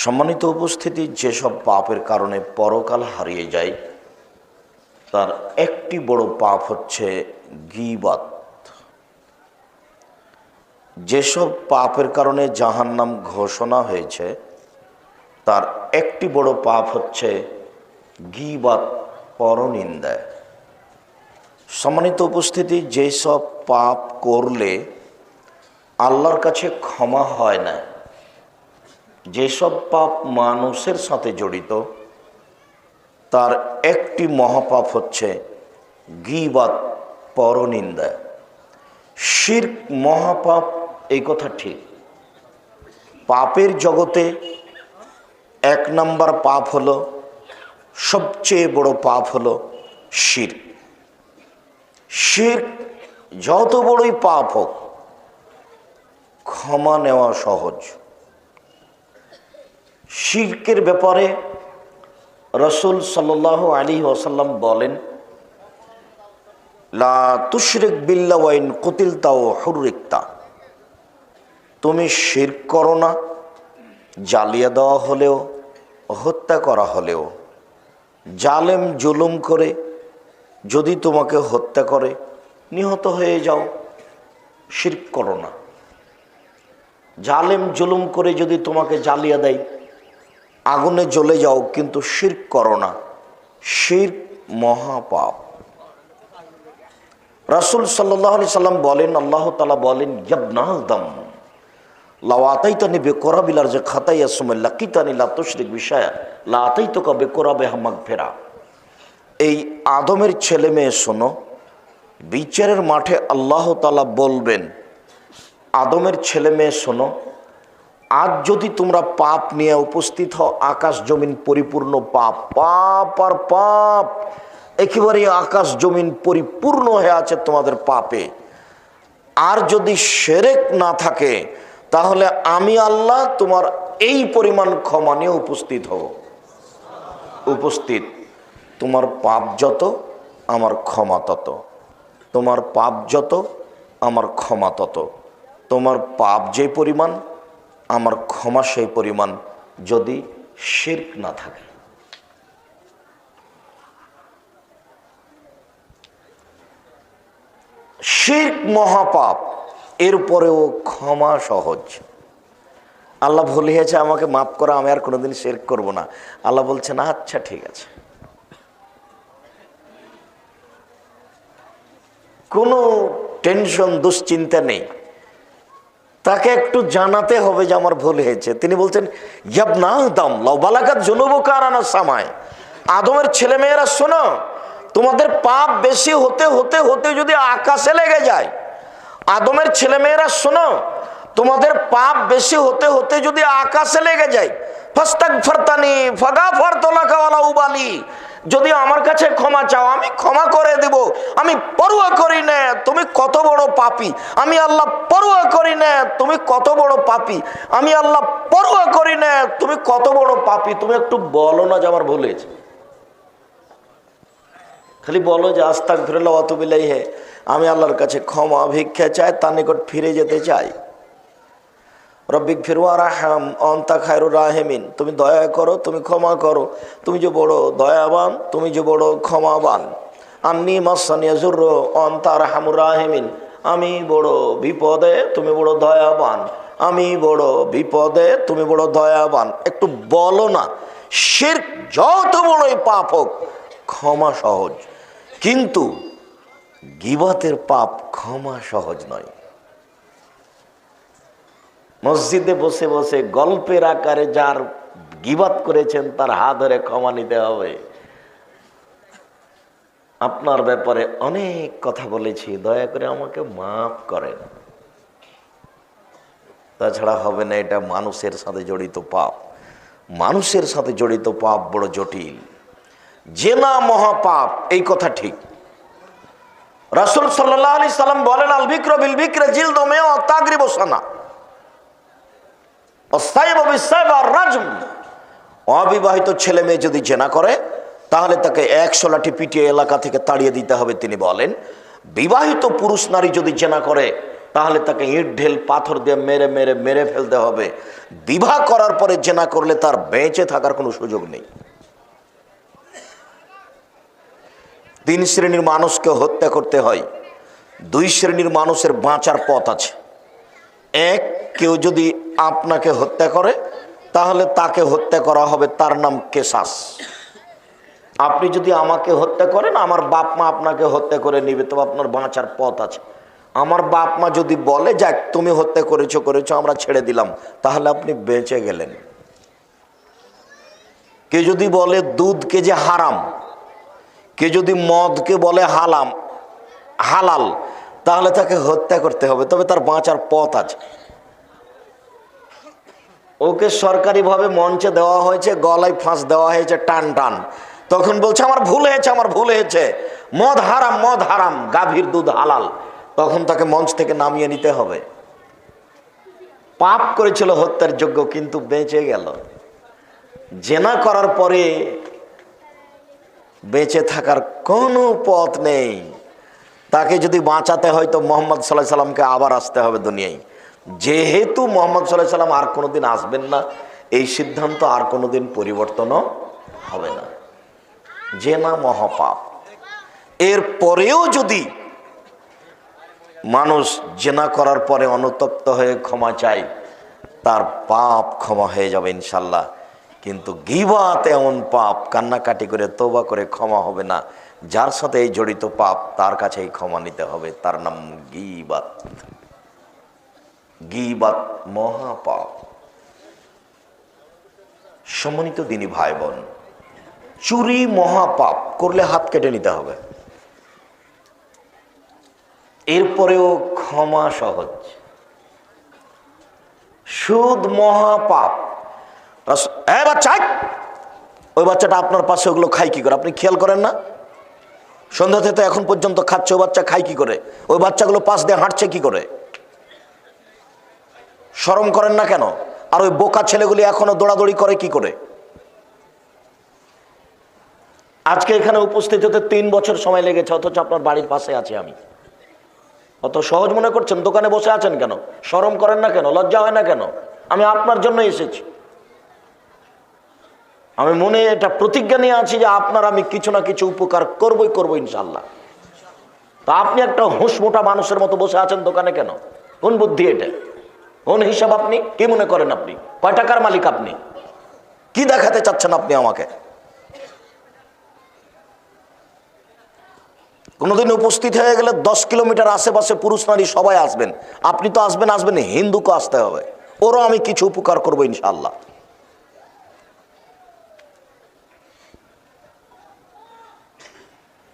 সম্মানিত উপস্থিতি, যেসব পাপের কারণে পরকাল হারিয়ে যায়, তার একটি বড় পাপ হচ্ছে গিবাত। যেসব পাপের কারণে জাহান্নাম ঘোষণা হয়েছে, তার একটি বড় পাপ হচ্ছে গিবাত, পরনিন্দা। সম্মানিত উপস্থিতি, যেসব পাপ করলে আল্লাহর কাছে ক্ষমা হয় না যেসব পাপ মানুষের সাথে জড়িত, তার একটি মহাপাপ হচ্ছে গিবাত, পরনিন্দা। শির মহাপাপ, এই কথা ঠিক। পাপের জগতে এক নম্বর পাপ হলো, সবচেয়ে বড় পাপ হলো শির শির যত বড়ই পাপ হোক, ক্ষমা নেওয়া সহজ। শির্কের ব্যাপারে রসুল সাল্লাহ আলী ওসাল্লাম বলেন, লা তুশরিক বিল্লা ওয়াইন কুতিল তাও হুরিকতা তুমি শির করো না, জ্বালিয়ে দেওয়া হলেও, হত্যা করা হলেও। জালেম জুলুম করে, যদি তোমাকে হত্যা করে, নিহত হয়ে যাও শির করো না। জালেম জুলুম করে যদি তোমাকে জ্বালিয়ে দেয় আগুনে জ্বলে যাও, কিন্তু শির করো না। শির মহাপাপ। রাসুল সাল্লাহ সাল্লাম বলেন, আল্লাহ তালা বলেন ইয়াবনাহদম লাওয়াতাইতানি বেকরাবিলার যে খাতাইয়া সুমাল্লা কিতানি লা তুশরিক বিষয়া লাতাই তো কা বেকরাবে হামাক ফেরা এই আদমের ছেলে মেয়ে শোনো, বিচারের মাঠে আল্লাহ তালা বলবেন, আদমের ছেলে মেয়ে শোনো আজ যদি তোমরা পাপ নিয়ে উপস্থিত হও, আকাশ জমিন পরিপূর্ণ পাপ পাপ আর পাপ একেবারে আকাশ জমিন পরিপূর্ণ হয়ে আছে তোমাদের পাপে। আর যদি সেরেক না থাকে, তাহলে আমি আল্লাহ তোমার এই পরিমাণ ক্ষমা নিয়ে উপস্থিত হব। উপস্থিত। তোমার পাপ যত, আমার ক্ষমা তত। তোমার পাপ যত, আমার ক্ষমা তত। তোমার পাপ যে পরিমাণ আমার ক্ষমা সেই পরিমাণ যদি শির্ক না থাকে। শির্ক মহাপাপ এরপরেও ক্ষমা সহজ। আল্লাহ ভুলিয়েছে আমাকে মাফ করা, আমি আর কোনোদিন শের করব না। আল্লাহ বলছেন আচ্ছা ঠিক আছে। কোনো টেনশন, দুশ্চিন্তা নেই। তাকে একটু জানাতে হবে যে আমার ভুল হয়েছে। তিনি বলছেন ইয়াবনা দাম জনুব কারানা সামায় আদমের ছেলে মেয়েরা শোনো, তোমাদের পাপ বেশি হতে হতে হতে যদি আকাশে লেগে যায়, আদমের ছেলে মেয়েরা শোনো, তোমাদের পাপ বেশি হতে হতে যদি আকাশে লেগে যায় ফাস্তাক ফারতানি ফাগা ফারতলা উবালি। যদি আমার কাছে ক্ষমা চাও, আমি ক্ষমা করে দেব। আমি পড়ুয়া করি না, তুমি কত বড় পাপি। আমি আল্লাহ পড়ুয়া করি না, তুমি কত বড় পাপি। আমি আল্লাহ পড়ুয়া করি না, তুমি কত বড় পাপি। তুমি একটু বলো না যে আমার ভুল হয়েছে। খালি বলো যে আস্তাক ফিরল্লা অতবিলাই হে আমি আল্লাহর কাছে ক্ষমা ভিক্ষা চাই, তার নিকট ফিরে যেতে চাই। রব্বিক ফিরুয়া রাহাম, অন্তা খায়রু রাহেমিন। তুমি দয়া করো, তুমি ক্ষমা করো। তুমি যে বড় দয়াবান, তুমি যে বড় ক্ষমাবান। আন্নি মাসানিয়াজুর অন্তা রাহামুর রাহেমিন। আমি বড় বিপদে, তুমি বড় দয়াবান। আমি বড় বিপদে, তুমি বড় দয়াবান। একটু বলো না শির যত বড়ই পাপ হোক, ক্ষমা সহজ। কিন্তু গিবাতের পাপ ক্ষমা সহজ নয়। মসজিদে বসে বসে গল্পের আকারে যার গিবাত করেছেন, তার হাত ধরে ক্ষমা নিতে হবে। আপনার ব্যাপারে অনেক কথা বলেছি, দয়া করে আমাকে মাফ করেন। তাছাড়া হবে না, এটা মানুষের সাথে জড়িত পাপ। মানুষের সাথে জড়িত পাপ বড় জটিল। জেনা মহাপাপ, এই কথা ঠিক। রাসুল সাল্লাহ আলি সাল্লাম বলেন আল বিল বিক্রে জিল দমে তাগরি বসানা অবিবাহিত ছেলে মেয়ে যদি জেনা করে, তাহলে তাকে একশো লাঠি পিটিয়ে এলাকা থেকে তাড়িয়ে দিতে হবে, তিনি বলেন। বিবাহিত পুরুষ নারী যদি জেনা করে, তাহলে তাকে ইট, ঢেল, পাথর দিয়ে মেরে মেরে মেরে ফেলতে হবে। বিবাহ করার পরে জেনা করলে তার বেঁচে থাকার কোনো সুযোগ নেই। তিন শ্রেণির মানুষকে হত্যা করতে হয়। দুই শ্রেণির মানুষের বাঁচার পথ আছে। এক কেউ যদি আপনাকে হত্যা করে, তাহলে তাকে হত্যা করা হবে তার নাম কেসাস আপনি যদি আমাকে হত্যা করেন, আমার বাপ মা আপনাকে হত্যা করে নিবে তো আপনার বাঁচার পথ আছে। আমার বাপ মা যদি বলে, যাক, তুমি হত্যা করেছ করেছ, আমরা ছেড়ে দিলাম, তাহলে আপনি বেঁচে গেলেন। কে যদি বলে দুধকে যে হারাম, কে যদি মদকে বলে হালাম, হালাল, তাহলে তাকে হত্যা করতে হবে, তবে তার বাঁচার পথ আছে। ওকে সরকারিভাবে মঞ্চে দেওয়া হয়েছে, গলায় ফাঁস দেওয়া হয়েছে, টান টান। তখন বলছে, আমার ভুল হয়েছে, আমার ভুল হয়েছে। মদ হারাম মদ হারাম, গাভীর দুধ হালাল। তখন তাকে মঞ্চ থেকে নামিয়ে নিতে হবে। পাপ করেছিল হত্যার যোগ্য, কিন্তু বেঁচে গেল। জেনা করার পরে বেঁচে থাকার কোনো পথ নেই। তাকে যদি বাঁচাতে হয়, তো মোহাম্মদ সাল্লাহ সাল্লামকে আবার আসতে হবে দুনিয়ায়। যেহেতু মোহাম্মদ সাল্লাহ সাল্লাম আর কোনোদিন আসবেন না, এই সিদ্ধান্ত আর কোনোদিন পরিবর্তনও হবে না। যে না মহাপাপ। এর পরেও যদি মানুষ জেনা করার পরে অনুতপ্ত হয়ে ক্ষমা চায়, তার পাপ ক্ষমা হয়ে যাবে ইনশাল্লাহ কিন্তু গিবাত এমন পাপ, কান্নাকাটি করে তোবা করে ক্ষমা হবে না। যার সাথে এই জড়িত পাপ, তার কাছেই ক্ষমা নিতে হবে। তার নাম গিবাত। গিবাত মহাপাপ। সম্মানিত দিনী ভাই বোন চুরি মহাপাপ করলে হাত কেটে নিতে হবে। এরপরেও ক্ষমা সহজ। সুদ মহাপাপ। এ বাচ্চা! ওই বাচ্চাটা আপনার পাশে ওগুলো খাই কি করে? আপনি খেয়াল করেন না? সন্ধ্যা থেকে এখন পর্যন্ত খাচ্ছে ওই বাচ্চা খাই কি করে? ওই বাচ্চাগুলো পাশ দিয়ে হাঁটছে কি করে? শরম করেন না কেন? আর ওই বোকা ছেলেগুলি এখনও দৌড়াদৌড়ি করে কি করে? আজকে এখানে উপস্থিত হতে তিন বছর সময় লেগেছে, অথচ আপনার বাড়ির পাশে আছি আমি। অত সহজ মনে করছেন? দোকানে বসে আছেন কেন? শরম করেন না কেন? লজ্জা হয় না কেন? আমি আপনার জন্য এসেছি। আমি মনে এটা প্রতিজ্ঞা নিয়ে আছি যে আপনার আমি কিছু না কিছু উপকার করবই করব ইনশাল্লাহ তা আপনি একটা হুঁশ মোটা মানুষের মতো বসে আছেন দোকানে কেন? কোন বুদ্ধি এটা? কোন হিসাব আপনি? কি মনে করেন আপনি? কয় টাকার মালিক আপনি? কি দেখাতে চাচ্ছেন আপনি আমাকে? কোনোদিন উপস্থিত হয়ে গেলে দশ কিলোমিটার আশেপাশে পুরুষ নারী সবাই আসবেন। আপনি তো আসবেন আসবেন হিন্দুকে আসতে হবে। ওরও আমি কিছু উপকার করব ইনশাল্লাহ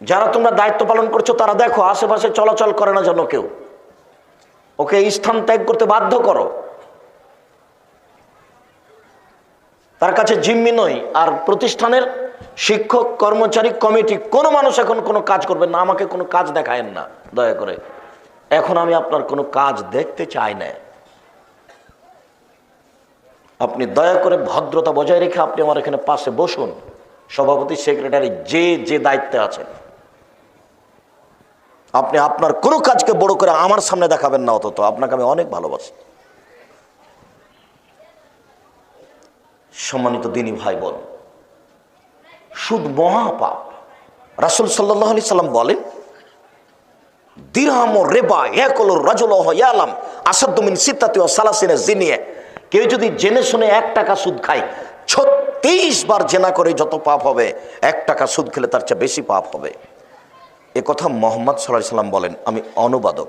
যারা তোমরা দায়িত্ব পালন করছ, তারা দেখো, আশেপাশে চলাচল করে না যেন কেউ। ওকে স্থান ত্যাগ করতে বাধ্য করো। তার কাছে জিম্মি নই। আর প্রতিষ্ঠানের শিক্ষক, কর্মচারী, কমিটি, কোনো মানুষ এখন কোনো কাজ করবে না। আমাকে কোনো কাজ দেখায়েন না, দয়া করে। এখন আমি আপনার কোনো কাজ দেখতে চাই না। আপনি দয়া করে ভদ্রতা বজায় রেখে আপনি আমার এখানে পাশে বসুন। সভাপতি, সেক্রেটারি, যে যে দায়িত্বে আছেন। আপনি আপনার কোনো কাজকে বড় করে আমার সামনে দেখাবেন না অন্তত আপনাকে আমি অনেক ভালোবাসি। সম্মানিত দিনী ভাই বোন সুদ মহাপাপ। রাসুল সাল্লাহ আলি সাল্লাম বলেন, দিরহাম রেবা একল রাজল ইয়ালাম আসাদ্দমিন সিদ্ধাতি ও সালাসিনে জিনিয়ে কেউ যদি জেনে শুনে এক টাকা সুদ খায়, ছত্রিশ বার জেনা করে যত পাপ হবে, এক টাকা সুদ খেলে তার চেয়ে বেশি পাপ হবে। এ কথা মোহাম্মদ সাল্লাহ সাল্লাম বলেন, আমি অনুবাদক।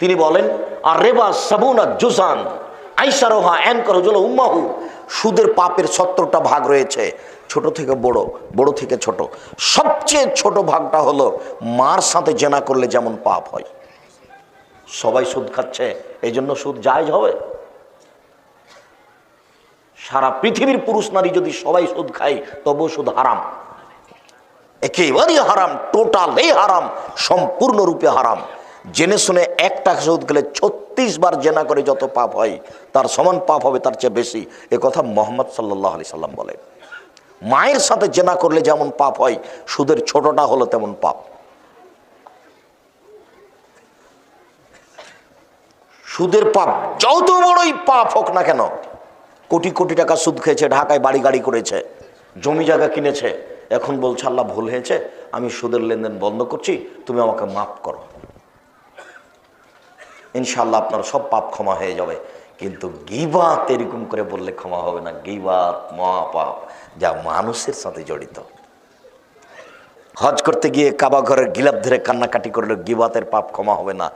তিনি বলেন আর রেবা সাবুনা জুসান আইসারোহা এন করজল উম্মাহু। সুদের পাপের সত্তরটা ভাগ রয়েছে, ছোট থেকে বড় বড় থেকে ছোট। সবচেয়ে ছোট ভাগটা হলো, মার সাথে জেনা করলে যেমন পাপ হয়। সবাই সুদ খাচ্ছে এই জন্য সুদ জায়জ হবে? সারা পৃথিবীর পুরুষ নারী যদি সবাই সুদ খায় তবু সুদ হারাম। একেবারেই হারাম, টোটালি হারাম, সম্পূর্ণরূপে হারাম। জেনে শুনে এক টাকা সুদ গেলে ছত্রিশ বার জেনা করে যত পাপ হয়, তার সমান পাপ হবে, তার চেয়ে বেশি। এ কথা মোহাম্মদ সাল্লাহ আলি সাল্লাম বলে মায়ের সাথে জেনা করলে যেমন পাপ হয়, সুদের ছোটটা হলো তেমন পাপ। সুদের পাপ যত বড়ই পাপ হোক না কেন, কোটি কোটি টাকা সুদ খেয়েছে, ঢাকায় বাড়ি গাড়ি করেছে, জমি জায়গা কিনেছে এখন বলছে, আল্লাহ ভুল হয়েছে, আমি সুদের লেনদেন বন্ধ করছি, তুমি আমাকে মাফ করো। ইনশাল্লাহ আপনার সব পাপ ক্ষমা হয়ে যাবে। কিন্তু গিবাত এরকম করে বললে ক্ষমা হবে না। গিবাত, মহাপাপ, যা মানুষের সাথে জড়িত। হজ করতে গিয়ে কাবা ঘরের গিলাপ ধরে কান্নাকাটি করলে গিবাতের পাপ ক্ষমা হবে না।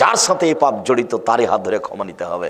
যার সাথে এই পাপ জড়িত, তারই হাত ধরে ক্ষমা নিতে হবে।